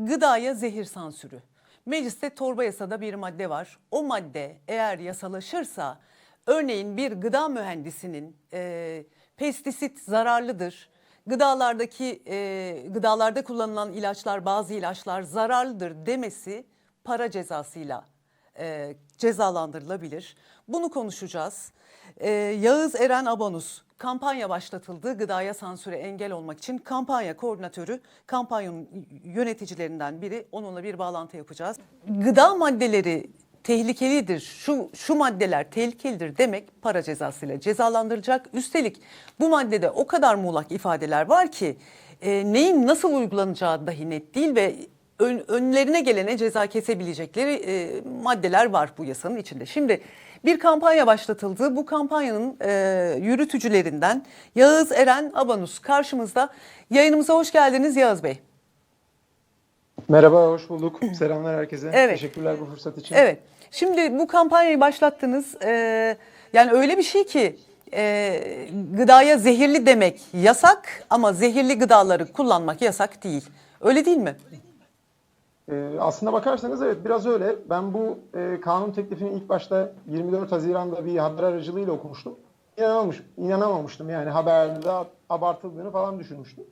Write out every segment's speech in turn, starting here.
Gıdaya zehir sansürü. Mecliste torba yasada bir madde var. O madde eğer yasalaşırsa örneğin bir gıda mühendisinin e, pestisit zararlıdır. Gıdalardaki e, gıdalarda kullanılan ilaçlar bazı ilaçlar zararlıdır demesi para cezasıyla e, cezalandırılabilir. Bunu konuşacağız. E, Yağız Eren Abanus kampanya başlatıldı. Gıdaya sansüre engel olmak için kampanya koordinatörü, kampanyanın yöneticilerinden biri. Onunla bir bağlantı yapacağız. Gıda maddeleri tehlikelidir, şu, şu maddeler tehlikelidir demek para cezasıyla cezalandırılacak. Üstelik bu maddede o kadar muğlak ifadeler var ki e, neyin nasıl uygulanacağı dahi net değil ve ön- önlerine gelene ceza kesebilecekleri e, maddeler var bu yasanın içinde. Şimdi bir kampanya başlatıldı. Bu kampanyanın e, yürütücülerinden Yağız Eren Abanus karşımızda. Yayınımıza hoş geldiniz Yağız Bey. Merhaba, hoş bulduk. Selamlar herkese. Evet. Teşekkürler bu fırsat için. Evet. Şimdi bu kampanyayı başlattınız. E, yani öyle bir şey ki e, gıdaya zehirli demek yasak ama zehirli gıdaları kullanmak yasak değil. Öyle değil mi? Ee, aslında bakarsanız evet biraz öyle. Ben bu e, kanun teklifini ilk başta 24 Haziran'da bir haber aracılığıyla okumuştum. İnanamamış, inanamamıştım yani haberde abartıldığını falan düşünmüştüm.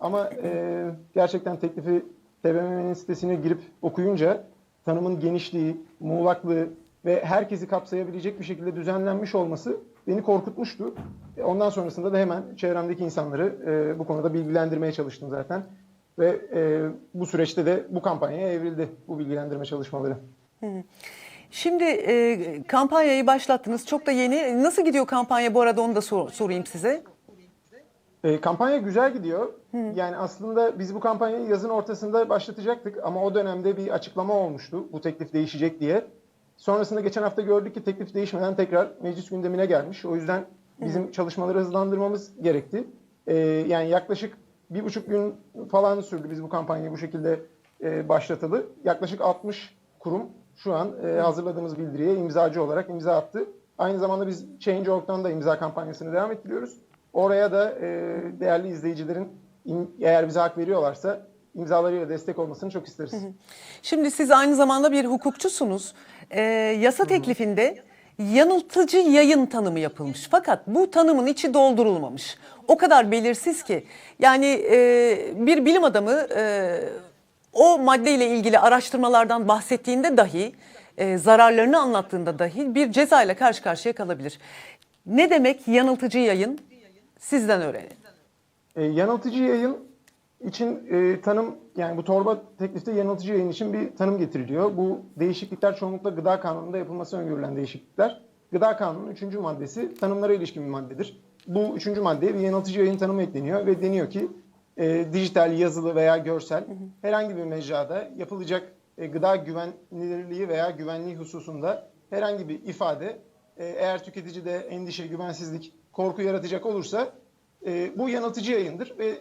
Ama e, gerçekten teklifi TBMM'nin sitesine girip okuyunca tanımın genişliği, muğlaklığı ve herkesi kapsayabilecek bir şekilde düzenlenmiş olması beni korkutmuştu. E, Ondan sonrasında da hemen çevremdeki insanları e, bu konuda bilgilendirmeye çalıştım zaten. Ve e, bu süreçte de bu kampanyaya evrildi bu bilgilendirme çalışmaları. Şimdi e, kampanyayı başlattınız. Çok da yeni. Nasıl gidiyor kampanya bu arada onu da sor- sorayım size. E, kampanya güzel gidiyor. Yani aslında biz bu kampanyayı yazın ortasında başlatacaktık ama o dönemde bir açıklama olmuştu bu teklif değişecek diye. Sonrasında geçen hafta gördük ki teklif değişmeden tekrar meclis gündemine gelmiş. O yüzden bizim çalışmaları hızlandırmamız gerekti. E, yani yaklaşık bir buçuk gün falan sürdü biz bu kampanyayı bu şekilde e, başlatalı. Yaklaşık 60 kurum şu an e, hazırladığımız bildiriye imzacı olarak imza attı. Aynı zamanda biz Change.org'dan da imza kampanyasını devam ettiriyoruz. Oraya da e, değerli izleyicilerin im- eğer bize hak veriyorlarsa imzalarıyla destek olmasını çok isteriz. Şimdi siz aynı zamanda bir hukukçusunuz. Ee, yasa teklifinde yanıltıcı yayın tanımı yapılmış. Fakat bu tanımın içi doldurulmamış. O kadar belirsiz ki. Yani e, bir bilim adamı e, o maddeyle ilgili araştırmalardan bahsettiğinde dahi, e, zararlarını anlattığında dahi bir ceza ile karşı karşıya kalabilir. Ne demek yanıltıcı yayın? Sizden öğrenin. E, yanıltıcı yayın için e, tanım yani bu torba teklifte yanıltıcı yayın için bir tanım getiriliyor. Bu değişiklikler çoğunlukla gıda kanununda yapılması öngörülen değişiklikler. Gıda kanunun 3. maddesi tanımlara ilişkin bir maddedir. Bu 3. maddeye bir yanıltıcı yayın tanımı ekleniyor ve deniyor ki e, dijital, yazılı veya görsel herhangi bir mecrada yapılacak e, gıda güvenilirliği veya güvenliği hususunda herhangi bir ifade e, eğer tüketicide endişe, güvensizlik, korku yaratacak olursa e, bu yanıltıcı yayındır ve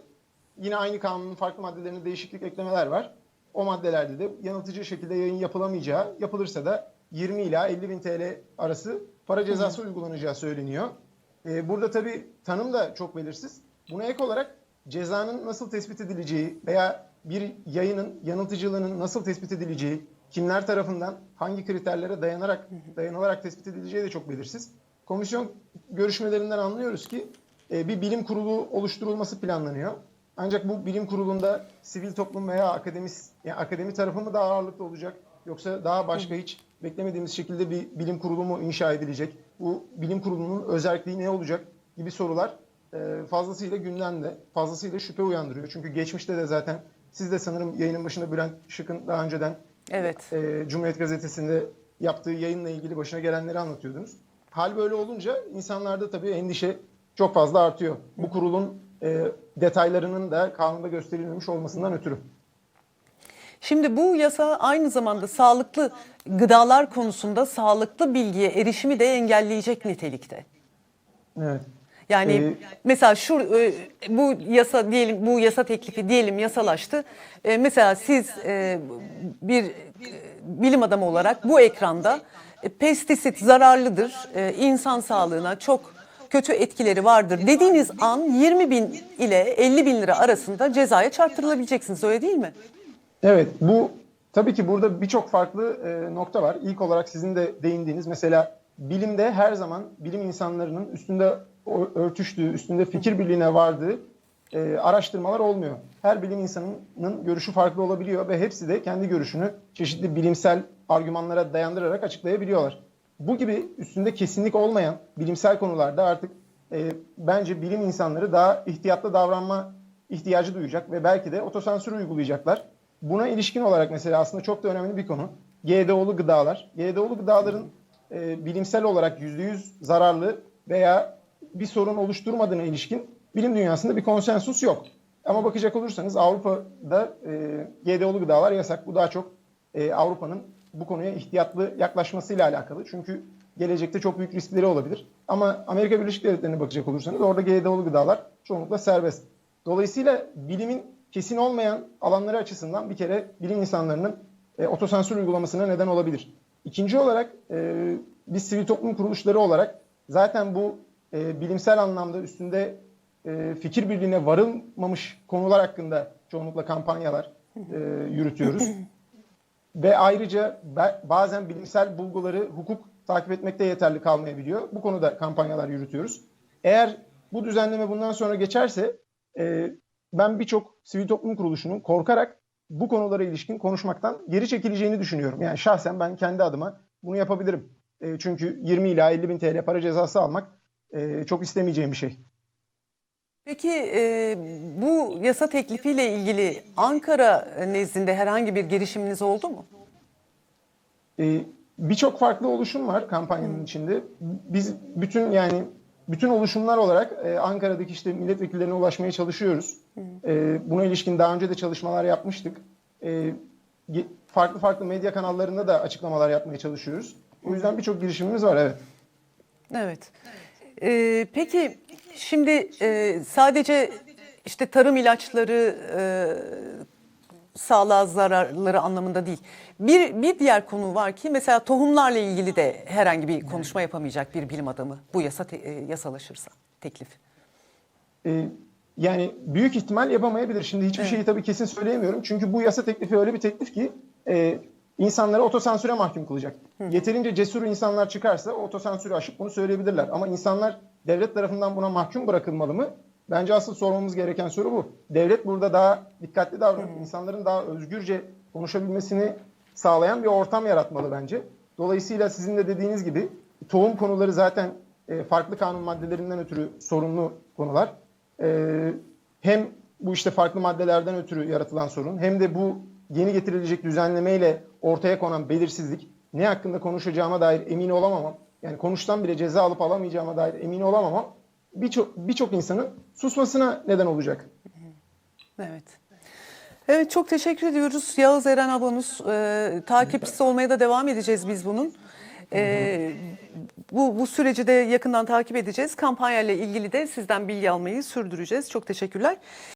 yine aynı kanunun farklı maddelerine değişiklik eklemeler var. O maddelerde de yanıltıcı şekilde yayın yapılamayacağı, yapılırsa da 20 ila 50 bin TL arası para cezası uygulanacağı söyleniyor. E, burada tabii tanım da çok belirsiz. Buna ek olarak cezanın nasıl tespit edileceği veya bir yayının yanıltıcılığının nasıl tespit edileceği, kimler tarafından hangi kriterlere dayanarak dayanılarak tespit edileceği de çok belirsiz. Komisyon görüşmelerinden anlıyoruz ki e, bir bilim kurulu oluşturulması planlanıyor. Ancak bu bilim kurulunda sivil toplum veya akademis, yani akademi tarafı mı daha ağırlıklı olacak yoksa daha başka hiç beklemediğimiz şekilde bir bilim kurulu mu inşa edilecek? Bu bilim kurulunun özelliği ne olacak gibi sorular e, fazlasıyla gündemde, fazlasıyla şüphe uyandırıyor. Çünkü geçmişte de zaten siz de sanırım yayının başında Bülent Şık'ın daha önceden Evet. e, Cumhuriyet Gazetesi'nde yaptığı yayınla ilgili başına gelenleri anlatıyordunuz. Hal böyle olunca insanlarda tabii endişe çok fazla artıyor. Bu kurulun e, detaylarının da kanunda gösterilmemiş olmasından ötürü. Şimdi bu yasa aynı zamanda sağlıklı gıdalar konusunda sağlıklı bilgiye erişimi de engelleyecek nitelikte. Evet. Yani Ee, mesela şu e, bu yasa diyelim bu yasa teklifi diyelim yasalaştı. E, mesela siz e, bir bilim adamı olarak bu ekranda e, pestisit zararlıdır, e, insan sağlığına çok kötü etkileri vardır dediğiniz an 20 bin ile 50 bin lira arasında cezaya çarptırılabileceksiniz öyle değil mi? Evet, bu tabii ki burada birçok farklı e, nokta var. İlk olarak sizin de değindiğiniz mesela bilimde her zaman bilim insanlarının üstünde örtüştüğü, üstünde fikir birliğine vardığı e, araştırmalar olmuyor. Her bilim insanının görüşü farklı olabiliyor ve hepsi de kendi görüşünü çeşitli bilimsel argümanlara dayandırarak açıklayabiliyorlar. Bu gibi üstünde kesinlik olmayan bilimsel konularda artık e, bence bilim insanları daha ihtiyatlı davranma ihtiyacı duyacak ve belki de otosansür uygulayacaklar. Buna ilişkin olarak mesela aslında çok da önemli bir konu. GDO'lu gıdalar. GDO'lu gıdaların e, bilimsel olarak %100 zararlı veya bir sorun oluşturmadığına ilişkin bilim dünyasında bir konsensus yok. Ama bakacak olursanız Avrupa'da e, GDO'lu gıdalar yasak. Bu daha çok e, Avrupa'nın bu konuya ihtiyatlı yaklaşmasıyla alakalı. Çünkü gelecekte çok büyük riskleri olabilir. Ama Amerika Birleşik Devletleri'ne bakacak olursanız orada GDO'lu gıdalar çoğunlukla serbest. Dolayısıyla bilimin kesin olmayan alanları açısından bir kere bilim insanlarının e, otosansür uygulamasına neden olabilir. İkinci olarak e, biz sivil toplum kuruluşları olarak zaten bu e, bilimsel anlamda üstünde e, fikir birliğine varılmamış konular hakkında çoğunlukla kampanyalar e, yürütüyoruz. Ve ayrıca bazen bilimsel bulguları hukuk takip etmekte yeterli kalmayabiliyor. Bu konuda kampanyalar yürütüyoruz. Eğer bu düzenleme bundan sonra geçerse e, ben birçok sivil toplum kuruluşunun korkarak bu konulara ilişkin konuşmaktan geri çekileceğini düşünüyorum. Yani şahsen ben kendi adıma bunu yapabilirim. E, çünkü 20 ila 50 bin TL para cezası almak e, çok istemeyeceğim bir şey. Peki e, bu yasa teklifiyle ilgili Ankara nezdinde herhangi bir girişiminiz oldu mu? Ee, Birçok farklı oluşum var kampanyanın içinde. Biz bütün yani bütün oluşumlar olarak e, Ankara'daki işte milletvekillerine ulaşmaya çalışıyoruz. E, buna ilişkin daha önce de çalışmalar yapmıştık. E, farklı farklı medya kanallarında da açıklamalar yapmaya çalışıyoruz. O yüzden birçok girişimimiz var evet. Evet. Ee, peki şimdi e, sadece işte tarım ilaçları e, sağlığa zararları anlamında değil. Bir, bir diğer konu var ki mesela tohumlarla ilgili de herhangi bir konuşma yapamayacak bir bilim adamı bu yasa te- e, yasalaşırsa teklif. Ee, yani büyük ihtimal yapamayabilir. Şimdi hiçbir şeyi tabii kesin söyleyemiyorum. Çünkü bu yasa teklifi öyle bir teklif ki e, insanları otosansüre mahkum kılacak. Yeterince cesur insanlar çıkarsa otosansürü aşıp bunu söyleyebilirler. Ama insanlar devlet tarafından buna mahkum bırakılmalı mı? Bence asıl sormamız gereken soru bu. Devlet burada daha dikkatli davranıp insanların daha özgürce konuşabilmesini sağlayan bir ortam yaratmalı bence. Dolayısıyla sizin de dediğiniz gibi tohum konuları zaten e, farklı kanun maddelerinden ötürü sorunlu konular. Ee, hem bu işte farklı maddelerden ötürü yaratılan sorun hem de bu yeni getirilecek düzenlemeyle ortaya konan belirsizlik ne hakkında konuşacağıma dair emin olamamam. Yani konuştan bile ceza alıp alamayacağıma dair emin olamamam. Birçok birçok insanın susmasına neden olacak. Evet. Evet çok teşekkür ediyoruz. Yağız Eren abonuz. Ee, takipçisi olmaya da devam edeceğiz biz bunun. Ee, bu, bu süreci de yakından takip edeceğiz. Kampanyayla ilgili de sizden bilgi almayı sürdüreceğiz. Çok teşekkürler.